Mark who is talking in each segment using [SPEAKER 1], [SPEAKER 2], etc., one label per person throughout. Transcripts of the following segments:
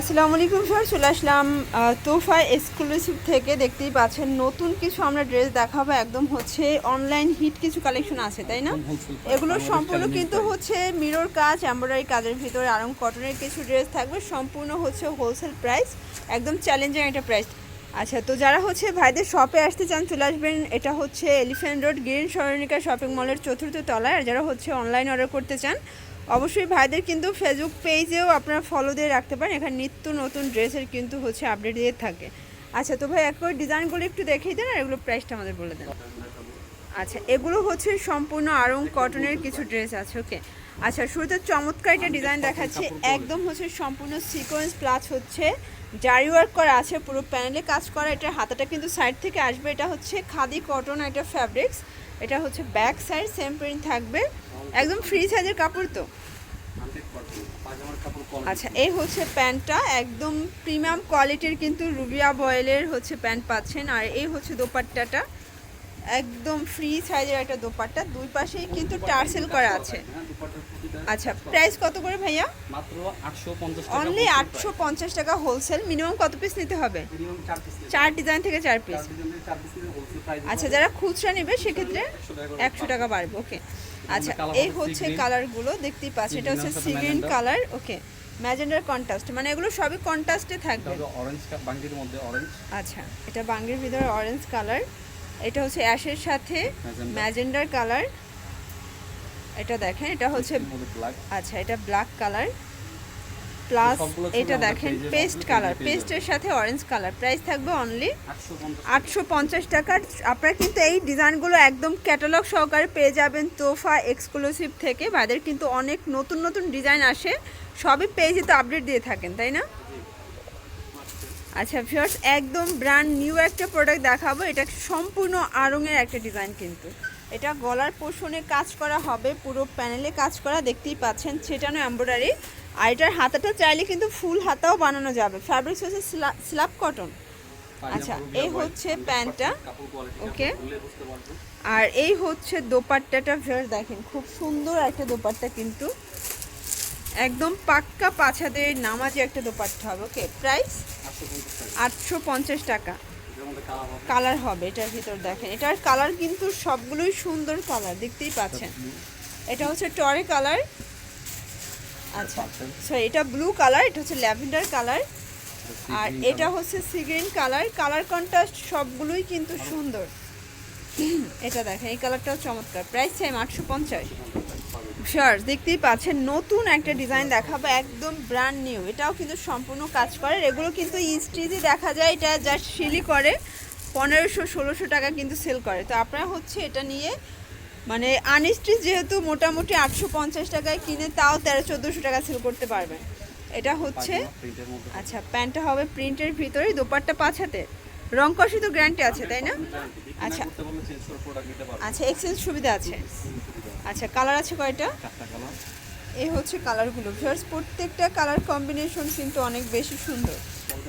[SPEAKER 1] আসসালামু আলাইকুম স্যার চলে আসলাম তোফা এক্সক্লুসিভ থেকে। দেখতেই পাচ্ছেন নতুন কিছু আমরা ড্রেস দেখাবো। একদম হচ্ছে অনলাইন হিট কিছু কালেকশন আছে তাই না? এগুলো সম্পূর্ণ কিন্তু হচ্ছে মিরর কাজ এমব্রয়ডারি কাজের ভিতরে আরং কটনের কিছু ড্রেস থাকবে। সম্পূর্ণ হচ্ছে হোলসেল প্রাইস একদম চ্যালেঞ্জিং একটা প্রাইস আচ্ছা তো যারা হচ্ছে ভাইদের শপে আসতে চান চলে আসবেন। এটা হচ্ছে elephant road green Swarnika shopping মলের চতুর্থ তলায়। আর যারা হচ্ছে অনলাইন অর্ডার করতে চান অবশ্যই ভাইদের কিন্তু ফেসবুক পেজেও আপনারা ফলো দিয়ে রাখতে পারেন। এখানে নিত্য নতুন ড্রেসের কিন্তু হচ্ছে আপডেট দিয়ে থাকে। আচ্ছা তো ভাই এক করে ডিজাইনগুলো একটু দেখিয়ে দেন আর এগুলো প্রাইসটা আমাদের বলে দেন। আচ্ছা এগুলো হচ্ছে সম্পূর্ণ আরং কটনের কিছু ড্রেস আছে ওকে আচ্ছা শুরুতে চমৎকার একটা ডিজাইন দেখাচ্ছি। একদম হচ্ছে সম্পূর্ণ সিকোয়েন্স প্লাস হচ্ছে জারি ওয়ার্ক করা আছে, পুরো প্যানেলে কাজ করা। এটার হাতাটা কিন্তু সাইড থেকে আসবে। এটা হচ্ছে খাদি কটন একটা ফ্যাব্রিক্স এটা হচ্ছে ব্যাক সাইড সেম প্রিন্ট থাকবে। একদম ফ্রি সাইজের কাপড় তো। আচ্ছা এই হচ্ছে প্যান্টটা। একদম প্রিমিয়াম কোয়ালিটির কিন্তু রুবিয়া বয়েলের হচ্ছে প্যান্ট পাচ্ছেন। আর এই হচ্ছে দোপাট্টাটা। একদম ফ্রি সাইজের একটা দোপাট্টা। দুই পাশেই কিন্তু টার্সেল করা আছে। আচ্ছা প্রাইস কত করে ভাইয়া?
[SPEAKER 2] মাত্র 850 টাকা
[SPEAKER 1] অনলি
[SPEAKER 2] wholesale
[SPEAKER 1] আটশো পঞ্চাশ টাকা হোলসেল মিনিমাম কত পিস নিতে হবে?
[SPEAKER 2] চার
[SPEAKER 1] চার ডিজাইন থেকে চার পিস আচ্ছা যারা খুচরা নেবে সেক্ষেত্রে
[SPEAKER 2] 100 টাকা
[SPEAKER 1] একশো টাকা বাড়বে। ওকে আচ্ছা এই হচ্ছে। কালারগুলো দেখতেই পাচ্ছি এটা হচ্ছে
[SPEAKER 2] green এর সাথে
[SPEAKER 1] সি গ্রিন কালার ওকে ম্যাজেন্ডার কন্ট্রাস্ট মানে এগুলো সবই কন্ট্রাস্টে থাকবে।
[SPEAKER 2] অরেঞ্জ বাঙ্গির মধ্যে অরেঞ্জ
[SPEAKER 1] আচ্ছা এটা বাঙ্গির ভিতরে অরেঞ্জ কালার এটা হচ্ছে অ্যাশের সাথে ম্যাজেন্ডার কালার। এটা দেখেন এটা হচ্ছে আচ্ছা এটা ব্ল্যাক কালার। প্লাস এটা দেখেন পেস্ট কালার। পেস্টের সাথে অরেঞ্জ কালার। প্রাইস থাকবে অনলি আটশো পঞ্চাশ টাকার আপনারা কিন্তু এই ডিজাইনগুলো একদম ক্যাটালগ সহকারে পেয়ে যাবেন তোফা এক্সক্লুসিভ থেকে। ভাইদের কিন্তু অনেক নতুন নতুন ডিজাইন আসে। সবই পেয়ে যেতে আপডেট দিয়ে থাকেন তাই না? আচ্ছা ভিউয়ার্স একদম ব্র্যান্ড নিউ একটা প্রোডাক্ট দেখাবো। এটা সম্পূর্ণ আড়ংয়ের একটা ডিজাইন কিন্তু। এটা গলার পোষণে কাজ করা হবে পুরো প্যানেলে কাজ করা দেখতেই পাচ্ছেন ছেটানো এমব্রয়ডারি আর এটার হাতাটা চাইলে কিন্তু ফুল হাতাও বানানো যাবে। ফ্যাব্রিক্স হচ্ছে স্ল্যাব কটন আচ্ছা, এই হচ্ছে প্যান্টটা।
[SPEAKER 2] পারবেন
[SPEAKER 1] আর এই হচ্ছে দোপাট্টাটা ভিউয়ার্স দেখেন খুব সুন্দর একটা দোপাট্টা কিন্তু। একদম পাক্কা পাছাদের নামাজি একটা দোপাট্টা হবে ওকে প্রাইস
[SPEAKER 2] 850 টাকা
[SPEAKER 1] আটশো পঞ্চাশ টাকা।
[SPEAKER 2] এর কালার হবে
[SPEAKER 1] কালার হবে এটার ভিতর দেখেন। এটার কালার কিন্তু সবগুলোই সুন্দর কালার দেখতেই পাচ্ছেন। এটা হচ্ছে টরে কালার আচ্ছা সো এটা ব্লু কালার এটা হচ্ছে ল্যাভেন্ডার কালার আর এটা হচ্ছে সিগ্রিন কালার কালার কন্ট্রাস্ট সবগুলোই কিন্তু সুন্দর। এটা দেখেন, এই কালারটাও চমৎকার। প্রাইস সেম আটশো পঞ্চাশ। শিওর দেখতেই পাচ্ছেন নতুন একটা ডিজাইন দেখাবো একদম ব্র্যান্ড নিউ এটাও কিন্তু সম্পূর্ণ কাজ করে। এগুলো কিন্তু ইস্ট্রিজে দেখা যায় এটা জাস্ট সিলি করে। পনেরোশো ষোলোশো টাকা কিন্তু সেল করে। তো আপনারা হচ্ছে এটা নিয়ে মানে আনস্ট্রিচ যেহেতু মোটামুটি আটশো পঞ্চাশ টাকায় কিনে তাও তেরো চোদ্দোশো টাকা সেল করতে পারবেন। এটা হচ্ছে আচ্ছা প্যান্টটা হবে প্রিন্টের ভিতরে দোপাট্টা পাঁচ হাতে রং কষে তো গ্যারান্টি আছে তাই না? আচ্ছা।
[SPEAKER 2] আচ্ছা
[SPEAKER 1] এক্সচেঞ্জ সুবিধা আছে। আচ্ছা কালার আছে কয়টা?
[SPEAKER 2] চারটা কালার
[SPEAKER 1] এই হচ্ছে কালারগুলো ভিউয়ার্স প্রত্যেকটা কালার কম্বিনেশন কিন্তু অনেক বেশি সুন্দর।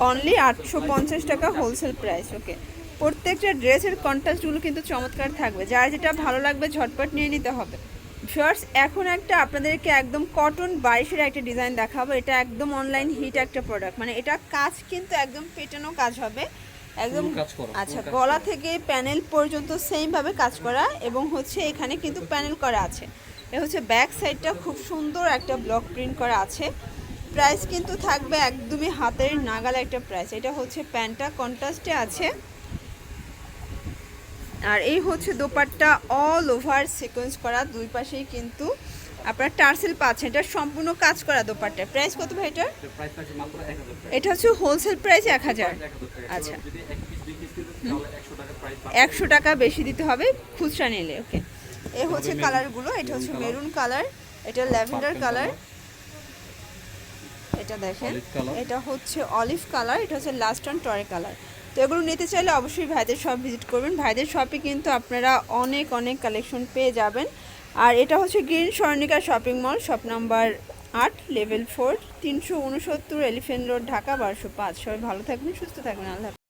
[SPEAKER 1] অনলি আটশো পঞ্চাশ টাকা হোলসেল প্রাইস ওকে প্রত্যেকটা ড্রেসের কন্ট্রাস্টগুলো কিন্তু চমৎকার থাকবে। যার যেটা ভালো লাগবে ঝটপট নিয়ে নিতে হবে। ভিউয়ার্স এখন একটা আপনাদেরকে একদম কটন বাইশের একটা ডিজাইন দেখাবো। এটা একদম অনলাইন হিট একটা প্রোডাক্ট মানে এটা কাজ কিন্তু একদম পেটানো কাজ হবে। একদম আচ্ছা গলা থেকে প্যানেল পর্যন্ত সেম ভাবে কাজ করা এবং হচ্ছে এখানে কিন্তু প্যানেল করা আছে। এ হচ্ছে ব্যাক সাইডটা খুব সুন্দর একটা ব্লক প্রিন্ট করা আছে। প্রাইস কিন্তু থাকবে একদমই হাতের নাগাল একটা প্রাইস এটা হচ্ছে প্যান্টটা কন্ট্রাস্টে আছে। আর এই হচ্ছে দোপাট্টা অল ওভার সিকোয়েন্স করা দুই পাশেই কিন্তু আপনারা টার্সেল পাচ্ছেন এটা সম্পূর্ণ কাজ করা দোপাট্টা। প্রাইস কত ভাই এটার?
[SPEAKER 2] প্রাইস থাকছে মাত্র 1000 টাকা।
[SPEAKER 1] এটা হচ্ছে হোলসেল প্রাইস এক হাজার। আচ্ছা।
[SPEAKER 2] যদি এক পিস দুই পিস দিতে তাহলে 100 টাকা প্রাইস
[SPEAKER 1] একশো টাকা বেশি দিতে হবে খুচরা নিলে ওকে। এ হচ্ছে কালারগুলো এটা হচ্ছে মেরুন কালার এটা ল্যাভেন্ডার কালার এটা দেখেন এটা হচ্ছে অলিভ কালার এটা হচ্ছে লাস্ট অন টরে কালার তো এগুলো নিতে চাইলে অবশ্যই ভাইদের শপ ভিজিট করবেন। ভাইদের শপে কিন্তু আপনারা অনেক অনেক কালেকশন পেয়ে যাবেন। আর এটা হচ্ছে green Swarnika shopping mall, shop number আট, লেভেল ফোর, তিনশো উনসত্তর, এলিফেন্ট রোড, ঢাকা, বারোশো পাঁচ সবাই ভালো থাকবেন, সুস্থ থাকবেন, আল্লাহ।